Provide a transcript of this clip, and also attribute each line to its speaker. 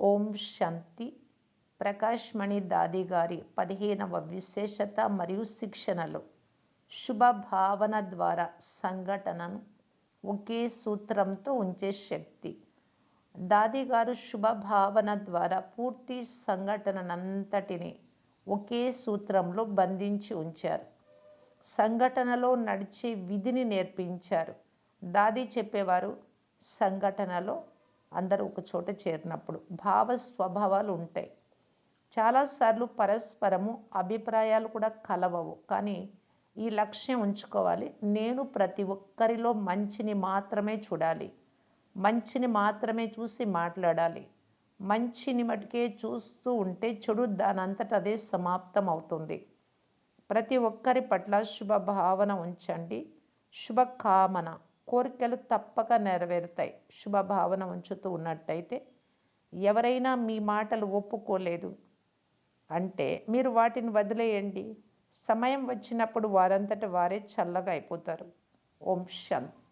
Speaker 1: ఓం శాంతి. ప్రకాష్ మణి దాది గారి పదిహేనవ విశేషత మరియు శిక్షణలు. శుభ భావన ద్వారా సంఘటనను ఒకే సూత్రంతో ఉంచే శక్తి. దాది గారు శుభ భావన ద్వారా పూర్తి సంఘటననంతటిని ఒకే సూత్రంలో బంధించి ఉంచారు. సంఘటనలో నడిచే విధిని నేర్పించారు. దాది చెప్పేవారు సంఘటనలో అందరూ ఒక చోట చేరినప్పుడు భావ స్వభావాలు ఉంటాయి చాలాసార్లు పరస్పరము అభిప్రాయాలు కూడా కలవవు. కానీ ఈ లక్ష్యం ఉంచుకోవాలి. నేను ప్రతి ఒక్కరిలో మంచిని మాత్రమే చూడాలి. మంచిని మాత్రమే చూసి మాట్లాడాలి. మంచిని మటుకే చూస్తూ ఉంటే చెడు దానంతట అదే సమాప్తం అవుతుంది ప్రతి ఒక్కరి పట్ల శుభ భావన ఉంచండి. శుభకామన. కోరికలు తప్పక నెరవేరుతాయి. శుభ భావన ఉంచుతూ ఉన్నట్టయితే ఎవరైనా మీ మాటలు ఒప్పుకోలేదు అంటే మీరు వాటిని వదిలేయండి. సమయం వచ్చినప్పుడు వారంతట వారే చల్లగా అయిపోతారు. ఓం శాంతి